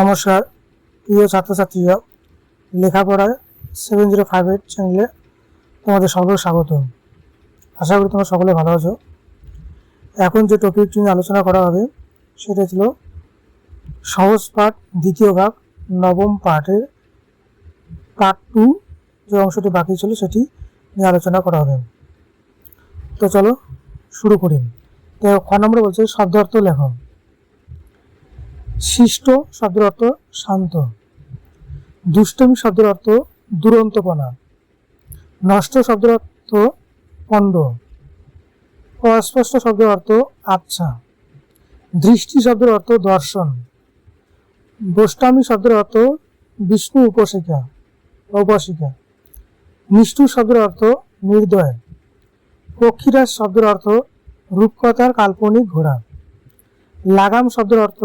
নমস্কার, প্রিয় ছাত্রছাত্রীরা, লেখাপড়ায় সেভেন জিরো ফাইভ এইট চ্যানেলে তোমাদের সকলের স্বাগত আশা করি তোমরা সকলে ভালো আছো। এখন যে টপিকটি নিয়ে আলোচনা করা হবে, সেটা ছিল সহজ পাঠ দ্বিতীয় ভাগ, নবম পাঠের পার্ট টু যে অংশটি বাকি ছিল, সেটি নিয়ে আলোচনা করা হবে। তো চলো শুরু করি। তো খ নম্বর বলছে, শব্দার্থ লেখন শিষ্ট শব্দের অর্থ শান্ত। দুষ্টমি শব্দের অর্থ দুরন্তপনা। নষ্ট শব্দের অর্থ পণ্ড। অস্পষ্ট শব্দের অর্থ আচ্ছা। দৃষ্টি শব্দের অর্থ দর্শন। গোষ্ঠামী শব্দের অর্থ বিষ্ণু উপাসিকা উপাসিকা নিষ্ঠুর শব্দের অর্থ নির্দয়। পক্ষীরাজ শব্দের অর্থ রূপকথার কাল্পনিক ঘোড়া। লাগাম শব্দের অর্থ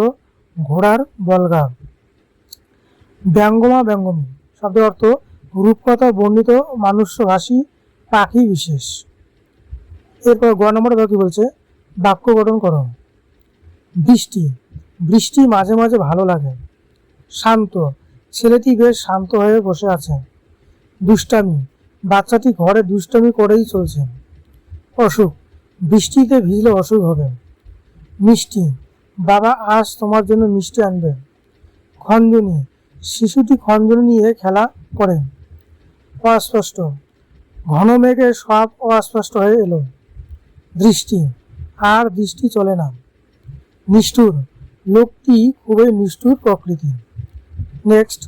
ঘোড়ার বলগাম। ব্যঙ্গমা ব্যঙ্গমী। শব্দের অর্থ রূপকথা বর্ণিত মানুষ্যভাষী পাখি বিশেষ। এরপর গ নম্বর বাকি বলছে, বাক্য গঠন করো। বৃষ্টি। বৃষ্টি মাঝে মাঝে ভালো লাগে। শান্ত। ছেলেটি বেশ শান্ত হয়ে বসে আছে। দুষ্টামি। বাচ্চাটি ঘরে দুষ্টামি করেই চলছে। অসুখ। বৃষ্টিতে ভিজলে অসুখ হবে। মিষ্টি। বাবা আজ তোমার জন্য মিষ্টি আনবে। খঞ্জনি শিশুটি খঞ্জনি নিয়ে খেলা করে। অস্পষ্ট। ঘন মেঘে সব অস্পষ্ট হয়ে এলো। দৃষ্টি, আর দৃষ্টি চলে না। নিষ্ঠুর, লোকটি খুবই নিষ্ঠুর প্রকৃতি নেক্সট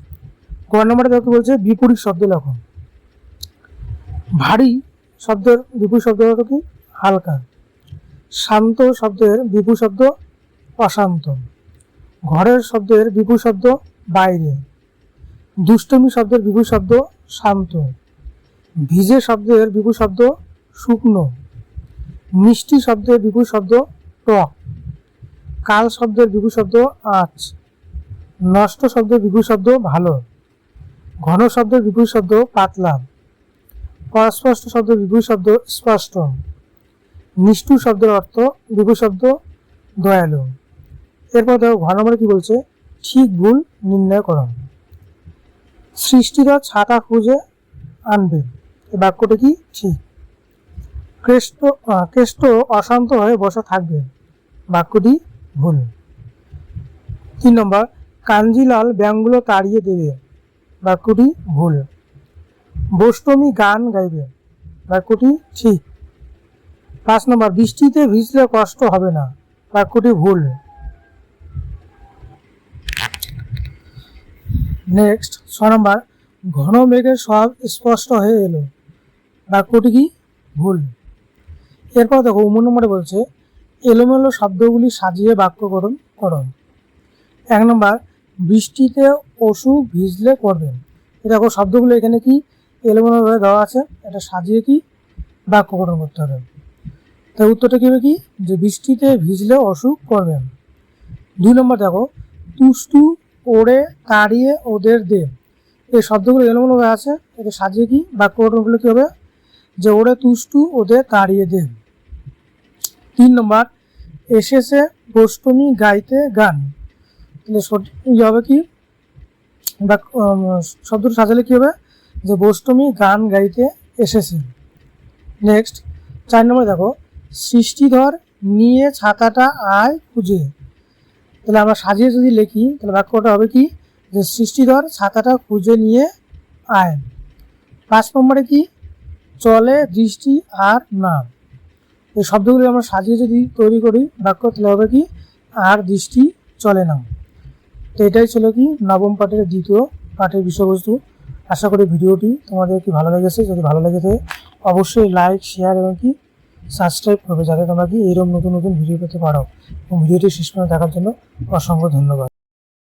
গ নম্বরে দেখতে বলছে বিপরীত শব্দ লেখন ভারী শব্দের বিপরীত শব্দ কি? হালকা। শান্ত শব্দের বিপুল শব্দ অশান্ত ঘরের শব্দের বিপু শব্দ বাইরে। দুষ্টমি শব্দের বিপু শব্দ শান্ত। ভিজে শব্দের বিপু শব্দ শুকনো। মিষ্টি শব্দের বিপু শব্দ টক। কাল শব্দের বিপু শব্দ আঁচ। নষ্ট শব্দের বিপু শব্দ ভালো। ঘন শব্দের বিপু শব্দ পাতলা। অস্পষ্ট শব্দের বিপু শব্দ স্পষ্ট। নিষ্ঠু শব্দের অর্থ বিপু শব্দ দয়ালু। এরপর দেখো ঘর নম্বরে কি বলছে? ঠিক ভুল নির্ণয় করো। সৃষ্টিরা ছাতা খুঁজে আনবে। এই বাক্যটা কি? ঠিক। কেষ্ট কেষ্ট অশান্ত হয়ে বসে থাকবে। বাক্যটি ভুল। তিন নম্বর, কাঞ্জিলাল ব্যাঙগুলো তাড়িয়ে দেবে। বাক্যটি ভুল। বৈষ্ণবী গান গাইবে। বাক্যটি ঠিক। পাঁচ নম্বর, বৃষ্টিতে ভিজলে কষ্ট হবে না। বাক্যটি ভুল। নেক্সট ছ নম্বর, ঘন মেঘের সব স্পষ্ট হয়ে এলো। বাক্যটি কি? ভুল। এরপর দেখো উমন নম্বরে বলছে, এলোমেলো শব্দগুলি সাজিয়ে বাক্য গঠন করুন এক নম্বর, বৃষ্টিতে অসুখ ভিজলে করবেন দেখো, শব্দগুলো এখানে কি? এলোমেলোভাবে দেওয়া আছে। এটা সাজিয়ে কি? বাক্য গঠন করতে হবে। তাই উত্তরটা কি হবে কি? যে বৃষ্টিতে ভিজলে অসুখ করবেন। দুই নম্বর দেখো, তুষ্টু ওড়ে তাড়িয়ে ওদের দে। এই শব্দগুলো এলোমেলোভাবে আছে এটা সাজিয়ে কি বাক্য গঠনগুলো কি হবে? যে ওরে তুষ্টু ওদের তাড়িয়ে দে। তিন নম্বর এসেছে গোষ্টমী গাইতে গান। তাহলে ইয়ে হবে কি? উম, শব্দটা সাজালে কি হবে? যে গোষ্টমী গান গাইতে এসেছে। নেক্সট চার নম্বর দেখো সৃষ্টিধর নিয়ে ছাতাটা আয় খুঁজে। তাহলে আমরা সাজিয়ে যদি লিখি, তাহলে বাক্যটা হবে কি? যে সৃষ্টিধর ছাতাটা খুঁজে নিয়ে আয়। পাঁচ নম্বরে কি? চলে, দৃষ্টি আর না এই শব্দগুলি আমরা সাজিয়ে যদি তৈরি করি, বাক্য তাহলে হবে কি? আর দৃষ্টি, চলে না তো এটাই ছিল কি? নবম পাঠের দ্বিতীয় পাঠের বিষয়বস্তু। আশা করি ভিডিওটি তোমাদের কি ভালো লেগেছে? যদি ভালো লেগে থাকে, অবশ্যই লাইক শেয়ার এবং কি সাবস্ক্রাইব করবে যাতে তোমরা কি এরকম নতুন নতুন ভিডিও পেতে পারো। এবং ভিডিওটি শেষ পর্যন্ত দেখার জন্য অসংখ্য ধন্যবাদ।